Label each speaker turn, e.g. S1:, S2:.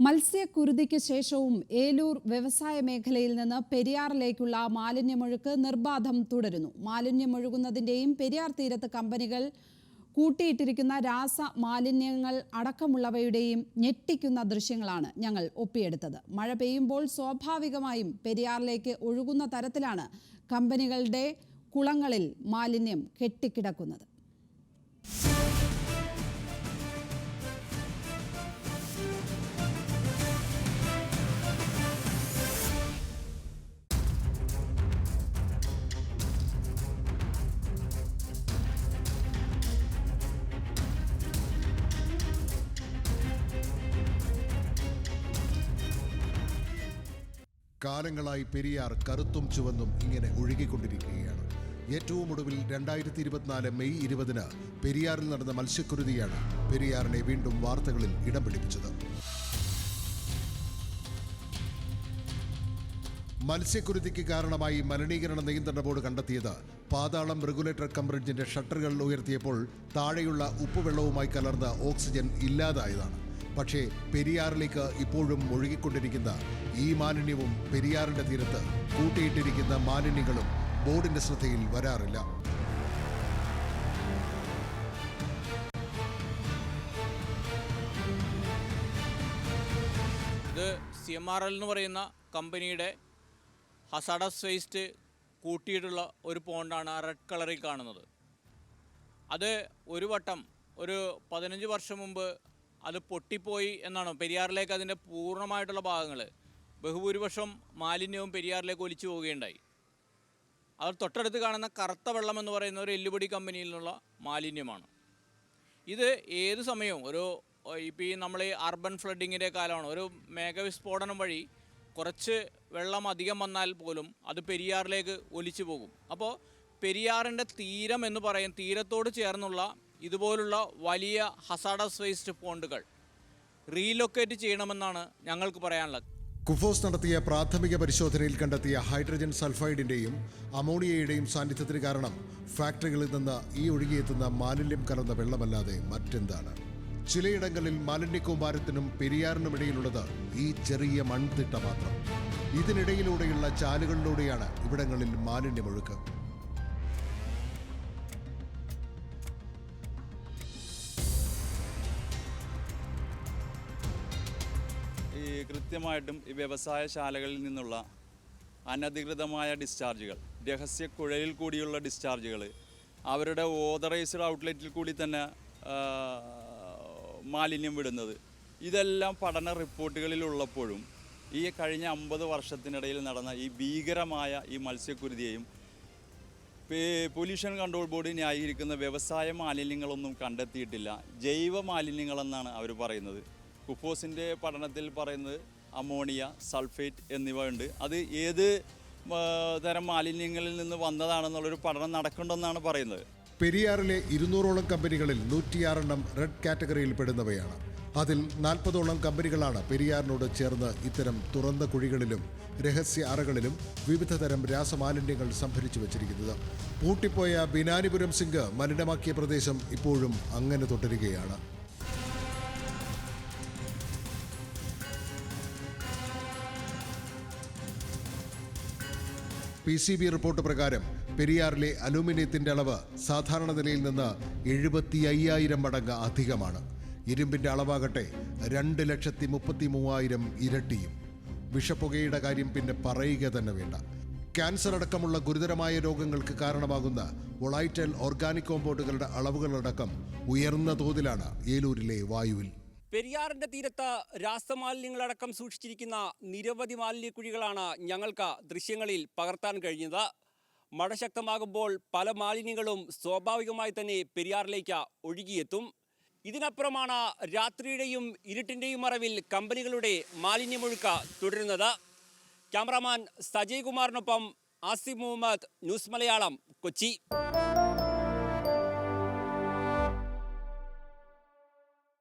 S1: മത്സ്യക്കുരുതിക്ക് ശേഷവും ഏലൂർ വ്യവസായ മേഖലയിൽ നിന്ന് പെരിയാറിലേക്കുള്ള മാലിന്യമൊഴുക്ക് നിർബാധം തുടരുന്നു. മാലിന്യമൊഴുകുന്നതിന്റെയും പെരിയാർ തീരത്ത് കമ്പനികൾ കൂട്ടിയിട്ടിരിക്കുന്ന രാസ മാലിന്യങ്ങൾ അടക്കമുള്ളവയുടെയും ഞെട്ടിക്കുന്ന ദൃശ്യങ്ങളാണ് ഞങ്ങൾ ഒപ്പിയെടുത്തത്. മഴ പെയ്യുമ്പോൾ സ്വാഭാവികമായും പെരിയാറിലേക്ക് ഒഴുകുന്ന തരത്തിലാണ് കമ്പനികളുടെ കുളങ്ങളിൽ മാലിന്യം കെട്ടിക്കിടക്കുന്നത്.
S2: കാലങ്ങളായി പെരിയാർ കറുത്തും ചുവന്നും ഇങ്ങനെ ഒഴുകിക്കൊണ്ടിരിക്കുകയാണ്. ഏറ്റവും ഒടുവിൽ രണ്ടായിരത്തി ഇരുപത്തിനാല് മെയ് ഇരുപതിന് പെരിയാറിൽ നടന്ന മത്സ്യക്കുരുതിയാണ് പെരിയാറിനെ വീണ്ടും വാർത്തകളിൽ ഇടം പിടിപ്പിച്ചത്. മത്സ്യക്കുരുതിക്ക് കാരണമായി മലിനീകരണ നിയന്ത്രണ ബോർഡ് കണ്ടെത്തിയത് പാതാളം റെഗുലേറ്റർ കം ബ്രിഡ്ജിന്റെ ഷട്ടറുകൾ ഉയർത്തിയപ്പോൾ താഴെയുള്ള ഉപ്പുവെള്ളവുമായി കലർന്ന ഓക്സിജൻ ഇല്ലാതായതാണ്. പക്ഷേ പെരിയാറിലേക്ക് ഇപ്പോഴും ഒഴുകിക്കൊണ്ടിരിക്കുന്ന ഈ മാലിന്യവും പെരിയാറിന്റെ തീരത്ത് കൂട്ടിയിട്ടിരിക്കുന്ന മാലിന്യങ്ങളും ബോർഡിന്റെ ശ്രദ്ധയിൽ വരാറില്ല.
S3: ഇത് സി എം ആർ എൽ എന്ന് പറയുന്ന കമ്പനിയുടെ ഹസാഡസ് വേസ്റ്റ് കൂട്ടിയിട്ടുള്ള ഒരു പോണ്ടാണ് റെഡ് കളറിൽ കാണുന്നത്. അത് ഒരു വട്ടം ഒരു പതിനഞ്ച് വർഷം മുമ്പ് അത് പൊട്ടിപ്പോയി എന്നാണ്? പെരിയാറിലേക്ക് അതിന്റെ പൂർണമായിട്ടുള്ള ഭാഗങ്ങൾ ബഹുഭൂരിപക്ഷം മാലിന്യവും പെരിയാറിലേക്ക് ഒലിച്ചു പോവുകയുണ്ടായി. അവർ തൊട്ടടുത്ത് കാണുന്ന കറുത്ത വെള്ളം എന്ന് പറയുന്ന ഒരു എല്ലുപൊടി കമ്പനിയിൽ നിന്നുള്ള മാലിന്യമാണ്. ഇത് ഏത് സമയവും ഒരു ഇപ്പോൾ ഈ നമ്മൾ ഈ അർബൻ ഫ്ലഡിങ്ങിന്റെ കാലമാണ്. ഒരു മേഘവിസ്ഫോടനം വഴി കുറച്ച് വെള്ളം അധികം വന്നാൽ പോലും അത് പെരിയാറിലേക്ക് ഒലിച്ചു പോകും. അപ്പോൾ പെരിയാറിന്റെ തീരം എന്ന് പറയും തീരത്തോട് ചേർന്നുള്ള ഇതുപോലുള്ള വലിയ ഹസാഡസ് വേസ്റ്റ് പോണ്ടുകൾ റീലൊക്കേറ്റ് ചെയ്യണമെന്നാണ് ഞങ്ങൾക്ക് പറയാനുള്ളത്.
S2: കുഫോസ് നടത്തിയ പ്രാഥമിക പരിശോധനയിൽ കണ്ടെത്തിയ ഹൈഡ്രജൻ സൾഫൈഡിന്റെയും അമോണിയയുടെയും സാന്നിധ്യത്തിന് കാരണം ഫാക്ടറികളിൽ നിന്ന് ഈ ഒഴുകിയെത്തുന്ന മാലിന്യം കലർന്ന വെള്ളമല്ലാതെ മറ്റെന്താണ്? ചിലയിടങ്ങളിൽ മാലിന്യക്കൂമ്പാരത്തിനും പെരിയാറിനുമിടയിലുള്ളത് ഈ ചെറിയ മൺതിട്ട മാത്രം. ഇതിനിടയിലൂടെയുള്ള ചാലുകളിലൂടെയാണ് ഇവിടങ്ങളിൽ മാലിന്യമൊഴുക്ക്
S4: കൃത്യമായിട്ടും ഈ വ്യവസായശാലകളിൽ നിന്നുള്ള അനധികൃതമായ ഡിസ്ചാർജുകൾ രഹസ്യ കുഴലിൽ കൂടിയുള്ള ഡിസ്ചാർജുകൾ അവരുടെ ഓതറൈസ്ഡ് ഔട്ട്ലെറ്റിൽ കൂടി തന്നെ മാലിന്യം വിടുന്നത്. ഇതെല്ലാം പഠന റിപ്പോർട്ടുകളിൽ ഉള്ളപ്പോഴും ഈ കഴിഞ്ഞ അമ്പത് വർഷത്തിനിടയിൽ നടന്ന ഈ ഭീകരമായ ഈ മത്സ്യക്കുരുതിയെയും പൊല്യൂഷൻ കൺട്രോൾ ബോർഡ് ന്യായീകരിക്കുന്ന വ്യവസായ മാലിന്യങ്ങളൊന്നും കണ്ടെത്തിയിട്ടില്ല. ജൈവ മാലിന്യങ്ങളെന്നാണ് അവർ പറയുന്നത്. കുഫോസിന്റെ പഠനത്തിൽ പറയുന്നത് അമോണിയ സൾഫേറ്റ് എന്നിവ ഉണ്ട് അത് ഏത് തരം മാലിന്യങ്ങളിൽ നിന്ന് വന്നതാണെന്നുള്ളൊരു പഠനം നടക്കുന്നുണ്ടെന്നാണ് പറയുന്നത്.
S2: പെരിയാറിലെ ഇരുന്നൂറോളം കമ്പനികളിൽ നൂറ്റിയാറെണ്ണം റെഡ് കാറ്റഗറിയിൽ പെടുന്നവയാണ്. അതിൽ നാൽപ്പതോളം കമ്പനികളാണ് പെരിയാറിനോട് ചേർന്ന് ഇത്തരം തുറന്ന കുഴികളിലും രഹസ്യ അറകളിലും വിവിധ തരം രാസമാലിന്യങ്ങൾ സംഭരിച്ചു വച്ചിരിക്കുന്നത്. പൂട്ടിപ്പോയ ബിനാനിപുരം സിംഗ് മലിനമാക്കിയ പ്രദേശം ഇപ്പോഴും അങ്ങനെ തുടരുകയാണ്. പി സി ബി റിപ്പോർട്ട് പ്രകാരം പെരിയാറിലെ അലൂമിനിയത്തിന്റെ അളവ് സാധാരണ നിലയിൽ നിന്ന് എഴുപത്തി അയ്യായിരം മടങ്ങ് അധികമാണ്. ഇരുമ്പിന്റെ അളവാകട്ടെ രണ്ട് ലക്ഷത്തി മുപ്പത്തി മൂവായിരം ഇരട്ടിയും. വിഷപ്പുകയുടെ കാര്യം പിന്നെ പറയുക തന്നെ വേണ്ട. ക്യാൻസർ അടക്കമുള്ള ഗുരുതരമായ രോഗങ്ങൾക്ക് കാരണമാകുന്ന വൊളൈറ്റൽ ഓർഗാനിക് കോമ്പൗണ്ടുകളുടെ അളവുകളടക്കം ഉയർന്ന തോതിലാണ് ഏലൂരിലെ വായുവിൽ.
S5: പെരിയാറിന്റെ തീരത്ത് രാസമാലിന്യങ്ങളടക്കം സൂക്ഷിച്ചിരിക്കുന്ന നിരവധി മാലിന്യക്കുഴികളാണ് ഞങ്ങൾക്ക് ദൃശ്യങ്ങളിൽ പകർത്താൻ കഴിഞ്ഞത്. മഴ ശക്തമാകുമ്പോൾ പല മാലിന്യങ്ങളും സ്വാഭാവികമായി തന്നെ പെരിയാറിലേക്ക് ഒഴുകിയെത്തും. ഇതിനപ്പുറമാണ് രാത്രിയുടെയും ഇരുട്ടിന്റെയും മറവിൽ കമ്പനികളുടെ മാലിന്യമൊഴുക്ക് തുടരുന്നത്. ക്യാമറാമാൻ സജയ് കുമാറിനൊപ്പം ആസിഫ് മുഹമ്മദ് ന്യൂസ് മലയാളം കൊച്ചി.